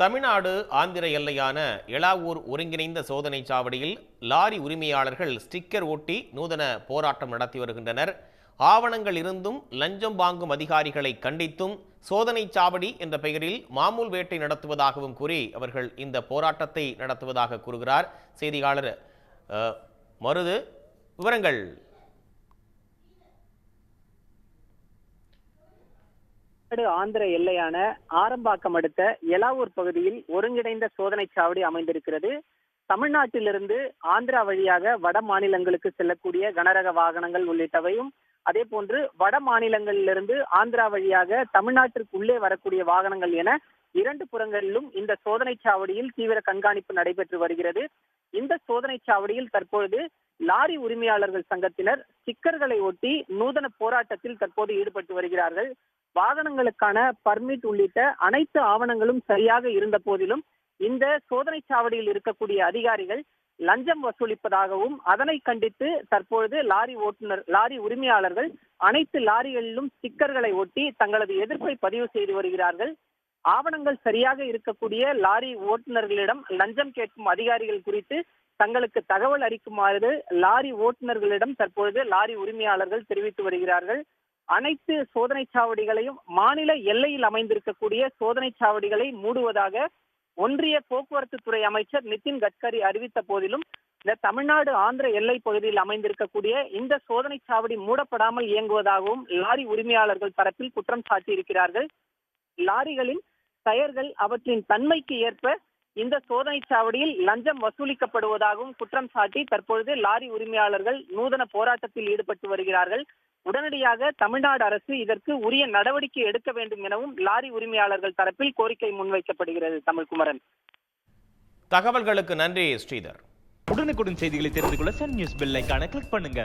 தமிழ்நாடு ஆந்திர எல்லையான எலாவூர் ஒருங்கிணைந்த சோதனை சாவடியில் லாரி உரிமையாளர்கள் ஸ்டிக்கர் ஒட்டி நூதன போராட்டம் நடத்தி வருகின்றனர். ஆவணங்கள் இருந்தும் லஞ்சம் வாங்கும் அதிகாரிகளை கண்டித்தும் சோதனை சாவடி என்ற பெயரில் மாமூல் வேட்டை நடத்துவதாகவும் கூறி அவர்கள் இந்த போராட்டத்தை நடத்துவதாக கூறுகிறார். செய்தியாளர் மருது விவரங்கள். தமிழ்நாடு ஆந்திர எல்லையான ஆரம்பாக்கம் அடுத்த எலாவூர் பகுதியில் ஒருங்கிணைந்த சோதனை சாவடி அமைந்திருக்கிறது. தமிழ்நாட்டிலிருந்து ஆந்திரா வழியாக வட மாநிலங்களுக்கு செல்லக்கூடிய கனரக வாகனங்கள் உள்ளிட்டவையும் அதே போன்று வட மாநிலங்களிலிருந்து ஆந்திரா வழியாக தமிழ்நாட்டிற்குள்ளே வரக்கூடிய வாகனங்கள் என இரண்டு புறங்களிலும் இந்த சோதனை சாவடியில் தீவிர கண்காணிப்பு நடைபெற்று வருகிறது. இந்த சோதனை சாவடியில் தற்பொழுது லாரி உரிமையாளர்கள் சங்கத்தினர் ஸ்டிக்கர்களை ஒட்டி நூதன போராட்டத்தில் தற்போது ஈடுபட்டு வருகிறார்கள். வாகனங்களுக்கான பர்மிட் உள்ளிட்ட அனைத்து ஆவணங்களும் சரியாக இருந்த போதிலும் இந்த சோதனை சாவடியில் இருக்கக்கூடிய அதிகாரிகள் லஞ்சம் வசூலிப்பதாகவும் அதனை கண்டித்து தற்பொழுது லாரி ஓட்டுநர் லாரி உரிமையாளர்கள் அனைத்து லாரிகளிலும் ஸ்டிக்கர்களை ஒட்டி தங்களது எதிர்ப்பை பதிவு செய்து வருகிறார்கள். ஆவணங்கள் சரியாக இருக்கக்கூடிய லாரி ஓட்டுநர்களிடம் லஞ்சம் கேட்கும் அதிகாரிகள் குறித்து தங்களுக்கு தகவல் அளிக்குமாறு லாரி ஓட்டுநர்களிடம் தற்பொழுது லாரி உரிமையாளர்கள் தெரிவித்து வருகிறார்கள். அனைத்து சோதனை சாவடிகளையும் மாநில எல்லையில் அமைந்திருக்கக்கூடிய சோதனை சாவடிகளை மூடுவதாக ஒன்றிய போக்குவரத்து துறை அமைச்சர் நிதின் கட்கரி அறிவித்த போதிலும் இந்த தமிழ்நாடு ஆந்திர எல்லை பகுதியில் அமைந்திருக்கக்கூடிய இந்த சோதனை சாவடி மூடப்படாமல் இயங்குவதாகவும் லாரி உரிமையாளர்கள் தரப்பில் குற்றம் சாட்டியிருக்கிறார்கள். லாரிகளின் டயர்கள் அவற்றின் தன்மைக்கு ஏற்ப இந்த சோதனை சாவடியில் லஞ்சம் வசூலிக்கப்படுவதாகவும் குற்றம் சாட்டி தற்பொழுது லாரி உரிமையாளர்கள் நூதன போராட்டத்தில் ஈடுபட்டு வருகிறார்கள். உடனடியாக தமிழ்நாடு அரசு இதற்கு உரிய நடவடிக்கை எடுக்க வேண்டும் எனவும் லாரி உரிமையாளர்கள் தரப்பில் கோரிக்கை முன்வைக்கப்படுகிறது தமிழ்குமரன். தகவல்களுக்கு நன்றி ஸ்ரீதர். உடனுக்குடன் செய்திகளை தெரிந்து கொள்ள சன் நியூஸ் பெல் கிளிக் பண்ணுங்க.